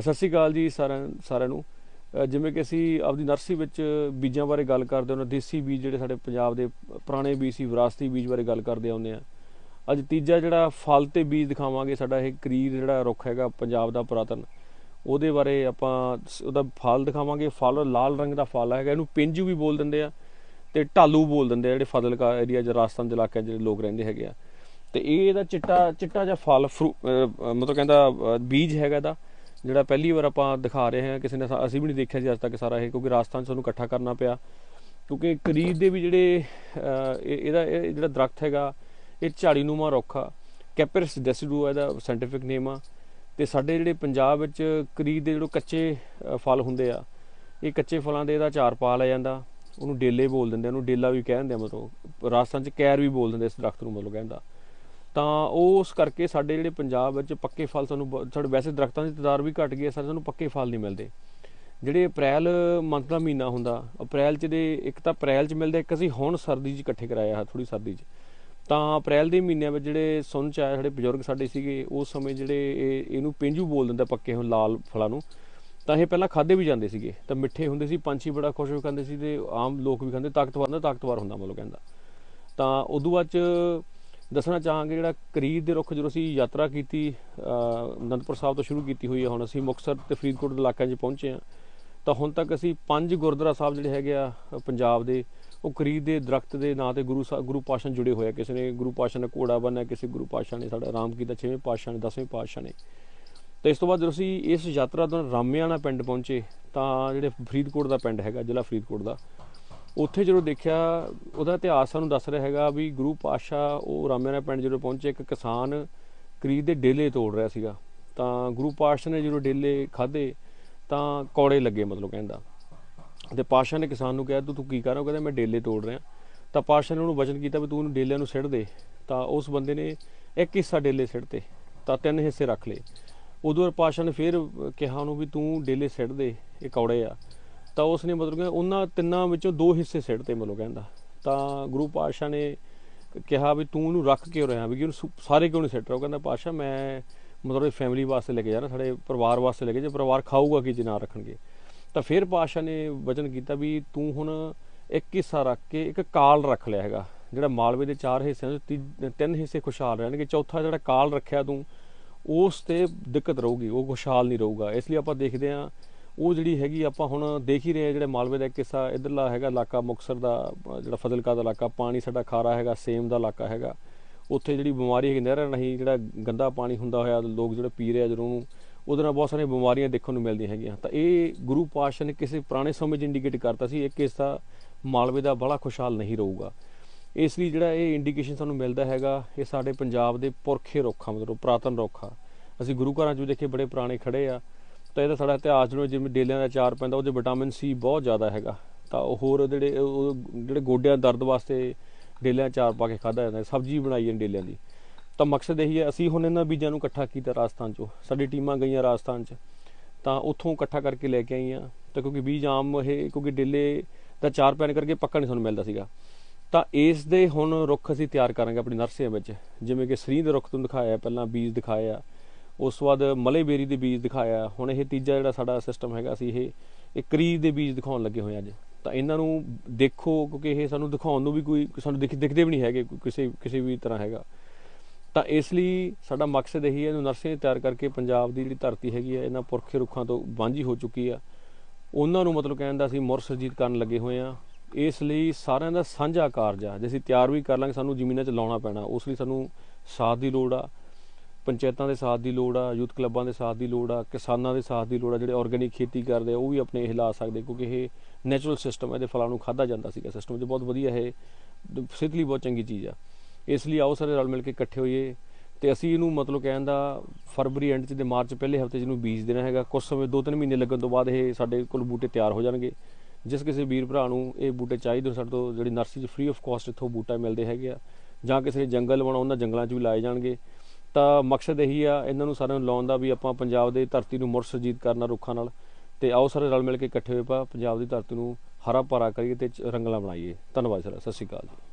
ਸਤਿ ਸ਼੍ਰੀ ਅਕਾਲ ਜੀ ਸਾਰਿਆਂ ਸਾਰਿਆਂ ਨੂੰ। ਜਿਵੇਂ ਕਿ ਅਸੀਂ ਆਪਦੀ ਨਰਸਰੀ ਵਿੱਚ ਬੀਜਾਂ ਬਾਰੇ ਗੱਲ ਕਰਦੇ ਹਾਂ, ਦੇਸੀ ਬੀਜ ਜਿਹੜੇ ਸਾਡੇ ਪੰਜਾਬ ਦੇ ਪੁਰਾਣੇ ਬੀਜ ਸੀ, ਵਿਰਾਸਤੀ ਬੀਜ ਬਾਰੇ ਗੱਲ ਕਰਦੇ ਆਉਂਦੇ ਆ ਅੱਜ ਤੀਜਾ ਜਿਹੜਾ ਫਲ ਤੇ ਬੀਜ ਦਿਖਾਵਾਂਗੇ, ਸਾਡਾ ਇਹ ਕਰੀਰ ਜਿਹੜਾ ਰੁੱਖ ਹੈਗਾ ਪੰਜਾਬ ਦਾ ਪੁਰਾਤਨ, ਉਹਦੇ ਬਾਰੇ ਆਪਾਂ ਸ- ਉਹਦਾ ਫਲ ਦਿਖਾਵਾਂਗੇ। ਫਲ ਲਾਲ ਰੰਗ ਦਾ ਫਲ ਹੈਗਾ, ਇਹਨੂੰ ਪਿੰਜੂ ਵੀ ਬੋਲ ਦਿੰਦੇ ਆ ਤੇ ਢਾਲੂ ਬੋਲ ਦਿੰਦੇ ਆ, ਜਿਹੜੇ ਫਾਜ਼ਿਲਕਾ ਏਰੀਆ ਜਾਂ ਰਾਜਸਥਾਨ ਦੇ ਇਲਾਕੇ ਜਿਹੜੇ ਲੋਕ ਰਹਿੰਦੇ ਹੈਗੇ ਆ। ਤੇ ਇਹ ਇਹਦਾ ਚਿੱਟਾ ਚਿੱਟਾ ਜਿਹਾ ਫਲ, ਫਰੂ- ਮਤਲਬ ਕਹਿੰਦਾ ਬੀਜ ਹੈਗਾ ਇਹਦਾ। ਜਿਹੜਾ ਪਹਿਲੀ ਵਾਰ ਆਪਾਂ ਦਿਖਾ ਰਹੇ ਹਾਂ, ਕਿਸੇ ਨੇ ਅਸੀਂ ਵੀ ਨਹੀਂ ਦੇਖਿਆ ਸੀ ਅੱਜ ਤੱਕ ਸਾਰਾ ਇਹ, ਕਿਉਂਕਿ ਰਾਜਸਥਾਨ 'ਚ ਸਾਨੂੰ ਇਕੱਠਾ ਕਰਨਾ ਪਿਆ। ਕਿਉਂਕਿ ਕਰੀਬ ਦੇ ਵੀ ਜਿਹੜੇ ਇਹ- ਇਹਦਾ, ਇਹ ਜਿਹੜਾ ਦਰਖਤ ਹੈਗਾ, ਇਹ ਝਾੜੀ ਨੂਮਾ ਰੁੱਖ ਆ ਕੈਪਰਿਸ ਡੈਸੀਡੂ ਇਹਦਾ ਸਾਇੰਟੀਫਿਕ ਨੇਮ ਆ। ਤੇ ਸਾਡੇ ਜਿਹੜੇ ਪੰਜਾਬ ਵਿੱਚ ਕਰੀਬ ਦੇ ਜਿਹੜੇ ਕੱਚੇ ਫਲ ਹੁੰਦੇ ਆ, ਇਹ ਕੱਚੇ ਫਲਾਂ ਦੇ ਇਹਦਾ ਚਾਰ ਪਾ ਲਿਆ ਜਾਂਦਾ। ਉਹਨੂੰ ਡੇਲੇ ਬੋਲ ਦਿੰਦੇ ਉਹਨੂੰ ਡੇਲਾ ਵੀ ਕਹਿ ਦਿੰਦੇ ਆ, ਮਤਲਬ ਰਾਜਸਥਾਨ 'ਚ ਕੈਰ ਵੀ ਬੋਲ ਦਿੰਦੇ ਇਸ ਦਰਖਤ ਨੂੰ, ਮਤਲਬ ਕਹਿੰਦਾ ਤਾਂ ਉਸ ਕਰਕੇ ਸਾਡੇ ਜਿਹੜੇ ਪੰਜਾਬ ਵਿੱਚ ਪੱਕੇ ਫਲ ਸਾਨੂੰ ਬ- ਸਾਡੇ ਵੈਸੇ ਦਰਖਤਾਂ ਦੀ ਤਾਦਾਦ ਵੀ ਘਟ ਗਈ ਹੈ ਸਰ ਸਾਨੂੰ ਪੱਕੇ ਫਲ ਨਹੀਂ ਮਿਲਦੇ। ਜਿਹੜੇ ਅਪ੍ਰੈਲ ਮੰਥ ਦਾ ਮਹੀਨਾ ਹੁੰਦਾ, ਅਪ੍ਰੈਲ ਚ ਦੇ ਇੱਕ ਤਾਂ ਅਪ੍ਰੈਲ ਚ ਮਿਲਦੇ, ਇੱਕ ਅਸੀਂ ਹੁਣ ਸਰਦੀ ਚ ਇਕੱਠੇ ਕਰਾਇਆ ਥੋੜੀ ਸਰਦੀ ਚ। ਤਾਂ ਅਪ੍ਰੈਲ ਦੇ ਮਹੀਨਿਆਂ ਵਿੱਚ ਜਿਹੜੇ ਸੁਣ ਚ ਆਏ ਸਾਡੇ ਬਜ਼ੁਰਗ ਸਾਡੇ ਸੀਗੇ, ਉਸ ਸਮੇਂ ਜਿਹੜੇ ਇਹ, ਇਹਨੂੰ ਪਿੰਜੂ ਬੋਲ ਦਿੰਦਾ ਪੱਕੇ ਹੋਏ ਲਾਲ ਫਲਾਂ ਨੂੰ। ਤਾਂ ਇਹ ਪਹਿਲਾਂ ਖਾਦੇ ਵੀ ਜਾਂਦੇ ਸੀਗੇ, ਤਾਂ ਮਿੱਠੇ ਹੁੰਦੇ ਸੀ, ਪੰਛੀ ਬੜਾ ਖੁਸ਼ ਹੋ ਕੇ ਖਾਂਦੇ ਸੀ ਤੇ ਆਮ ਲੋਕ ਵੀ ਖਾਂਦੇ, ਤਾਕਤਵਰ ਨਾ ਤਾਕਤਵਰ ਹੁੰਦਾ ਮਤਲਬ ਕਹਿੰਦਾ। ਤਾਂ ਉਦੋਂ ਬਾਅਦ ਚ ਦੱਸਣਾ ਚਾਹਾਂਗੇ ਜਿਹੜਾ ਕਰੀਦ ਦੇ ਰੁੱਖ ਜਦੋਂ ਅਸੀਂ ਯਾਤਰਾ ਕੀਤੀ ਅਨੰਦਪੁਰ ਸਾਹਿਬ ਤੋਂ ਸ਼ੁਰੂ ਕੀਤੀ ਹੋਈ ਹੈ ਹੁਣ ਅਸੀਂ ਮੁਕਤਸਰ ਤੇ ਫਰੀਦਕੋਟ ਦੇ ਇਲਾਕਿਆਂ 'ਚ ਪਹੁੰਚੇ ਹਾਂ, ਤਾਂ ਹੁਣ ਤੱਕ ਅਸੀਂ ਪੰਜ ਗੁਰਦੁਆਰਾ ਸਾਹਿਬ ਜਿਹੜੇ ਹੈਗੇ ਆ ਪੰਜਾਬ ਦੇ, ਉਹ ਕਰੀਦ ਦੇ ਦਰਖਤ ਦੇ ਨਾਂ ਤੇ ਗੁਰੂ ਸਾਹਿਬ ਗੁਰੂ ਪਾਸ਼ਾ ਜੁੜੇ ਹੋਏ ਆ। ਕਿਸੇ ਨੇ ਗੁਰੂ ਪਾਸ਼ਾ ਨੇ ਘੋੜਾ ਬੰਨਿਆ, ਕਿਸੇ ਗੁਰੂ ਪਾਸ਼ਾ ਨੇ ਸਾਡਾ ਆਰਾਮ ਕੀਤਾ, ਛੇਵੇਂ ਪਾਸ਼ਾ ਨੇ, ਦਸਵੇਂ ਪਾਸ਼ਾ ਨੇ। ਤੇ ਇਸ ਤੋਂ ਬਾਅਦ ਜਦੋਂ ਅਸੀਂ ਇਸ ਯਾਤਰਾ ਦੌਰਾਨ ਰਾਮਿਆਣਾ ਪਿੰਡ ਪਹੁੰਚੇ, ਤਾਂ ਜਿਹੜੇ ਫਰੀਦਕੋਟ ਦਾ ਪਿੰਡ ਹੈਗਾ, ਜ਼ਿਲ੍ਹਾ ਫਰੀਦਕੋਟ ਦਾ ਉੱਥੇ ਜਦੋਂ ਦੇਖਿਆ, ਉਹਦਾ ਇਤਿਹਾਸ ਸਾਨੂੰ ਦੱਸ ਰਿਹਾ ਹੈਗਾ ਵੀ ਗੁਰੂ ਪਾਸ਼ਾ ਉਹ ਰਾਮਿਆਣਾ ਪਿੰਡ ਜਦੋਂ ਪਹੁੰਚੇ, ਇੱਕ ਕਿਸਾਨ ਕਰੀਬ ਦੇ ਡੇਲੇ ਤੋੜ ਰਿਹਾ ਸੀਗਾ। ਤਾਂ ਗੁਰੂ ਪਾਸ਼ਾ ਨੇ ਜਦੋਂ ਡੇਲੇ ਖਾਦੇ ਤਾਂ ਕੌੜੇ ਲੱਗੇ ਮਤਲਬ ਕਹਿੰਦਾ ਤੇ ਪਾਸ਼ਾ ਨੇ ਕਿਸਾਨ ਨੂੰ ਕਿਹਾ, ਤੂੰ ਤੂੰ ਕੀ ਕਰ ਰਿਹਾ? ਉਹ ਕਹਿੰਦਾ, ਮੈਂ ਡੇਲੇ ਤੋੜ ਰਿਹਾ। ਤਾਂ ਪਾਸ਼ਾ ਨੇ ਉਹਨੂੰ ਵਚਨ ਕੀਤਾ ਵੀ ਤੂੰ ਉਹਨੂੰ ਡੇਲਿਆਂ ਨੂੰ ਸਿੱਟ ਦੇ। ਤਾਂ ਉਸ ਬੰਦੇ ਨੇ ਇੱਕ ਹਿੱਸਾ ਡੇਲੇ ਸਿੱਟਤੇ ਤਾਂ ਤਿੰਨ ਹਿੱਸੇ ਰੱਖ ਲਏ। ਉਦੋਂ ਬਾਅਦ ਪਾਸ਼ਾ ਨੇ ਫਿਰ ਕਿਹਾ ਉਹਨੂੰ ਵੀ ਤੂੰ ਡੇਲੇ ਸਿੱਟ ਦੇ, ਇਹ ਕੌੜੇ ਆ। ਤਾਂ ਉਸ ਨੇ ਮਤਲਬ ਕਿ ਉਹਨਾਂ ਤਿੰਨਾਂ ਵਿੱਚੋਂ ਦੋ ਹਿੱਸੇ ਸਿੱਟਤੇ ਮਤਲਬ ਕਹਿੰਦਾ। ਤਾਂ ਗੁਰੂ ਪਾਤਸ਼ਾਹ ਨੇ ਕਿਹਾ ਵੀ ਤੂੰ ਉਹਨੂੰ ਰੱਖ ਕਿਉਂ ਰਿਹਾ ਵੀ ਕਿ ਉਹਨੂੰ ਸੁ- ਸਾਰੇ ਕਿਉਂ ਨਹੀਂ ਸਿੱਟ ਰਿਹਾ। ਉਹ ਕਹਿੰਦਾ, ਪਾਤਸ਼ਾਹ, ਮੈਂ ਮਤਲਬ ਫੈਮਿਲੀ ਵਾਸਤੇ ਲੈ ਕੇ ਜਾਣਾ ਸਾਡੇ ਪਰਿਵਾਰ ਵਾਸਤੇ ਲੈ ਕੇ ਜੇ, ਪਰਿਵਾਰ ਖਾਊਗਾ ਕੀ ਜਨਾ ਰੱਖਣਗੇ? ਤਾਂ ਫਿਰ ਪਾਤਸ਼ਾਹ ਨੇ ਵਚਨ ਕੀਤਾ ਵੀ ਤੂੰ ਹੁਣ ਇੱਕ ਹਿੱਸਾ ਰੱਖ ਕੇ ਇੱਕ ਕਾਲ ਰੱਖ ਲਿਆ ਹੈਗਾ, ਜਿਹੜਾ ਮਾਲਵੇ ਦੇ ਚਾਰ ਹਿੱਸਿਆਂ ਚੋਂ ਤੀ- ਤਿੰਨ ਹਿੱਸੇ ਖੁਸ਼ਹਾਲ ਰਹਿਣਗੇ। ਚੌਥਾ ਜਿਹੜਾ ਕਾਲ ਰੱਖਿਆ ਤੂੰ, ਉਸ ਤੇ ਦਿੱਕਤ ਰਹੂਗੀ, ਉਹ ਖੁਸ਼ਹਾਲ ਨਹੀਂ ਰਹੂਗਾ। ਇਸ ਲਈ ਆਪਾਂ ਦੇਖਦੇ ਹਾਂ ਉਹ ਜਿਹੜੀ ਹੈਗੀ ਆਪਾਂ ਹੁਣ ਦੇਖ ਹੀ ਰਹੇ ਹਾਂ, ਜਿਹੜੇ ਮਾਲਵੇ ਦਾ ਇੱਕ ਹਿੱਸਾ ਇਧਰਲਾ ਹੈਗਾ ਇਲਾਕਾ ਮੁਕਸਰ ਦਾ ਜਿਹੜਾ ਫਜ਼ਲਕਾ ਦਾ ਇਲਾਕਾ, ਪਾਣੀ ਸਾਡਾ ਖਾਰਾ ਹੈਗਾ, ਸੇਮ ਦਾ ਇਲਾਕਾ ਹੈਗਾ। ਉੱਥੇ ਜਿਹੜੀ ਬਿਮਾਰੀ ਹੈਗੀ, ਨਹਿਰਾਂ ਨਹੀਂ ਜਿਹੜਾ ਗੰਦਾ ਪਾਣੀ ਹੁੰਦਾ ਹੋਇਆ, ਲੋਕ ਜਿਹੜੇ ਪੀ ਰਹੇ ਆ, ਜਦੋਂ ਉਹਨੂੰ, ਉਹਦੇ ਨਾਲ ਬਹੁਤ ਸਾਰੀਆਂ ਬਿਮਾਰੀਆਂ ਦੇਖਣ ਨੂੰ ਮਿਲਦੀਆਂ ਹੈਗੀਆਂ। ਤਾਂ ਇਹ ਗੁਰੂ ਪਾਤਸ਼ਾਹ ਨੇ ਕਿਸੇ ਪੁਰਾਣੇ ਸਮੇਂ 'ਚ ਇੰਡੀਕੇਟ ਕਰਤਾ ਸੀ ਇੱਕ ਹਿੱਸਾ ਮਾਲਵੇ ਦਾ ਬੜਾ ਖੁਸ਼ਹਾਲ ਨਹੀਂ ਰਹੂਗਾ। ਇਸ ਲਈ ਜਿਹੜਾ ਇਹ ਇੰਡੀਕੇਸ਼ਨ ਸਾਨੂੰ ਮਿਲਦਾ ਹੈਗਾ, ਇਹ ਸਾਡੇ ਪੰਜਾਬ ਦੇ ਪੁਰਖੇ ਰੁੱਖਾਂ, ਮਤਲਬ ਪੁਰਾਤਨ ਰੁੱਖਾ। ਅਸੀਂ ਗੁਰੂ ਘਰਾਂ 'ਚ ਵੀ ਦੇਖੇ, ਬੜੇ ਪੁਰਾਣੇ ਖੜੇ ਆ। ਤਾਂ ਇਹਦਾ ਸਾਡਾ ਇਤਿਹਾਸ ਜਿਹੜਾ ਜਿਵੇਂ ਡੇਲਿਆਂ ਦਾ ਚਾਰ ਪੈਂਦਾ, ਉਹਦੇ ਵਿਟਾਮਿਨ ਸੀ ਬਹੁਤ ਜ਼ਿਆਦਾ ਹੈਗਾ। ਤਾਂ ਉਹ ਹੋਰ ਜਿਹੜੇ, ਉਹ ਜਿਹੜੇ ਗੋਡਿਆਂ ਦਰਦ ਵਾਸਤੇ ਡੇਲਿਆਂ ਚਾਰ ਪਾ ਕੇ ਖਾਦਾ ਜਾਂਦਾ, ਸਬਜ਼ੀ ਬਣਾਈ ਜਾਂਦੀ ਡੇਲਿਆਂ ਦੀ। ਤਾਂ ਮਕਸਦ ਇਹੀ ਹੈ, ਅਸੀਂ ਹੁਣ ਇਹਨਾਂ ਬੀਜਾਂ ਨੂੰ ਇਕੱਠਾ ਕੀਤਾ ਰਾਜਸਥਾਨ 'ਚੋਂ। ਸਾਡੀ ਟੀਮਾਂ ਗਈਆਂ ਰਾਜਸਥਾਨ 'ਚ। ਤਾਂ ਉੱਥੋਂ ਇਕੱਠਾ ਕਰਕੇ ਲੈ ਕੇ ਆਈਆਂ। ਤਾਂ ਕਿਉਂਕਿ ਬੀਜ ਆਮ ਇਹ, ਕਿਉਂਕਿ ਡੇਲੇ ਦਾ ਚਾਰ ਪੈਣ ਕਰਕੇ ਪੱਕਾ ਨਹੀਂ ਸਾਨੂੰ ਮਿਲਦਾ ਸੀਗਾ। ਤਾਂ ਇਸ ਦੇ ਹੁਣ ਰੁੱਖ ਅਸੀਂ ਤਿਆਰ ਕਰਾਂਗੇ ਆਪਣੀ ਨਰਸਰੀਆਂ ਵਿੱਚ। ਜਿਵੇਂ ਕਿ ਸਰੀ ਦੇ ਰੁੱਖ ਤੋਂ ਦਿਖਾਇਆ, ਪਹਿਲਾਂ ਬੀਜ ਦਿਖਾਇਆ। ਉਸ ਤੋਂ ਬਾਅਦ ਮਲੇਬੇਰੀ ਦੇ ਬੀਜ ਦਿਖਾਇਆ। ਹੁਣ ਇਹ ਤੀਜਾ ਜਿਹੜਾ ਸਾਡਾ ਸਿਸਟਮ ਹੈਗਾ ਅਸੀਂ ਇਹ ਇਹ ਕਰੀਬ ਦੇ ਬੀਜ ਦਿਖਾਉਣ ਲੱਗੇ ਹੋਏ ਅੱਜ। ਤਾਂ ਇਹਨਾਂ ਨੂੰ ਦੇਖੋ, ਕਿਉਂਕਿ ਇਹ ਸਾਨੂੰ ਦਿਖਾਉਣ ਨੂੰ ਵੀ ਕੋਈ, ਸਾਨੂੰ ਦਿਖ, ਦਿਖਦੇ ਵੀ ਨਹੀਂ ਹੈਗੇ ਕਿਸੇ ਕਿਸੇ ਵੀ ਤਰ੍ਹਾਂ ਹੈਗਾ। ਤਾਂ ਇਸ ਲਈ ਸਾਡਾ ਮਕਸਦ ਇਹੀ ਹੈ, ਇਹਨੂੰ ਨਰਸਰੀ ਤਿਆਰ ਕਰਕੇ ਪੰਜਾਬ ਦੀ ਜਿਹੜੀ ਧਰਤੀ ਹੈਗੀ ਹੈ ਇਹਨਾਂ ਪੁਰਖੇ ਰੁੱਖਾਂ ਤੋਂ ਵਾਂਝੀ ਹੋ ਚੁੱਕੀ ਆ। ਉਹਨਾਂ ਨੂੰ ਮਤਲਬ ਕਹਿਣ ਦਾ ਅਸੀਂ ਮੁੜ ਸਰਜੀਤ ਕਰਨ ਲੱਗੇ ਹੋਏ ਆ। ਇਸ ਲਈ ਸਾਰਿਆਂ ਦਾ ਸਾਂਝਾ ਕਾਰਜ ਆ। ਜੇ ਅਸੀਂ ਤਿਆਰ ਵੀ ਕਰ ਲਾਂਗੇ, ਸਾਨੂੰ ਜ਼ਮੀਨਾਂ 'ਚ ਲਾਉਣਾ ਪੈਣਾ, ਉਸ ਲਈ ਸਾਨੂੰ ਸਾਥ ਦੀ ਲੋੜ ਆ। ਪੰਚਾਇਤਾਂ ਦੇ ਸਾਥ ਦੀ ਲੋੜ ਆ, ਯੂਥ ਕਲੱਬਾਂ ਦੇ ਸਾਥ ਦੀ ਲੋੜ ਆ, ਕਿਸਾਨਾਂ ਦੇ ਸਾਥ ਦੀ ਲੋੜ ਆ, ਜਿਹੜੇ ਆਰਗੇਨਿਕ ਖੇਤੀ ਕਰਦੇ ਆ, ਉਹ ਵੀ ਆਪਣੇ ਇਹ ਲਾ ਸਕਦੇ ਕਿਉਂਕਿ ਇਹ ਨੈਚੁਰਲ ਸਿਸਟਮ ਹੈ ਇਹਦੇ ਫਲਾਂ ਨੂੰ ਖਾਦਾ ਜਾਂਦਾ ਸੀਗਾ। ਸਿਸਟਮ 'ਚ ਬਹੁਤ ਵਧੀਆ ਇਹ, ਸਿਹਤ ਲਈ ਬਹੁਤ ਚੰਗੀ ਚੀਜ਼ ਆ। ਇਸ ਲਈ ਆਓ ਸਾਰੇ ਰਲ ਮਿਲ ਕੇ ਇਕੱਠੇ ਹੋਈਏ ਤੇ ਅਸੀਂ ਇਹਨੂੰ ਮਤਲਬ ਕਹਿਣ ਦਾ ਫਰਵਰੀ ਐਂਡ ਚ ਤੇ ਮਾਰਚ ਪਹਿਲੇ ਹਫ਼ਤੇ ਚ ਇਹਨੂੰ ਬੀਜ ਦੇਣਾ ਹੈਗਾ। ਕੁਝ ਸਮੇਂ 2-3 ਮਹੀਨੇ ਲੱਗਣ ਤੋਂ ਬਾਅਦ ਇਹ ਸਾਡੇ ਕੋਲ ਬੂਟੇ ਤਿਆਰ ਹੋ ਜਾਣਗੇ। ਜਿਸ ਕਿਸੇ ਵੀਰ ਭਰਾ ਨੂੰ ਇਹ ਬੂਟੇ ਚਾਹੀਦੇ ਹੋਣ ਸਾਡੇ ਤੋਂ ਜਿਹੜੀ ਨਰਸਰੀ ਚ ਫ੍ਰੀ ਆਫ ਕਾਸਟ ਇੱਥੋਂ ਬੂਟਾ ਮਿਲਦੇ ਹੈਗੇ ਆ। ਜਾਂ ਕਿਸੇ ਨੇ ਜੰਗਲ ਲਵਾਉਣਾ ਉਹਨਾਂ ਜੰਗਲਾਂ 'ਚ ਵੀ ਲਾਏ ਜਾਣਗੇ। ਤਾਂ ਮਕਸਦ ਇਹੀ ਆ, ਇਹਨਾਂ ਨੂੰ ਸਾਰਿਆਂ ਨੂੰ ਲਾਉਣ ਦਾ ਵੀ ਆਪਾਂ ਪੰਜਾਬ ਦੇ ਧਰਤੀ ਨੂੰ ਮੁੜ ਸੁਰਜੀਤ ਕਰਨਾ ਰੁੱਖਾਂ ਨਾਲ। ਤੇ ਆਓ ਸਾਰੇ ਰਲ ਮਿਲ ਕੇ ਇਕੱਠੇ ਹੋਏ ਪਾ ਪੰਜਾਬ ਦੀ ਧਰਤੀ ਨੂੰ ਹਰਾ ਭਰਾ ਕਰੀਏ ਤੇ ਰੰਗਲਾ ਬਣਾਈਏ। ਧੰਨਵਾਦ ਸਰ ਸਤਿ ਸ਼੍ਰੀ ਅਕਾਲ। ਜੀ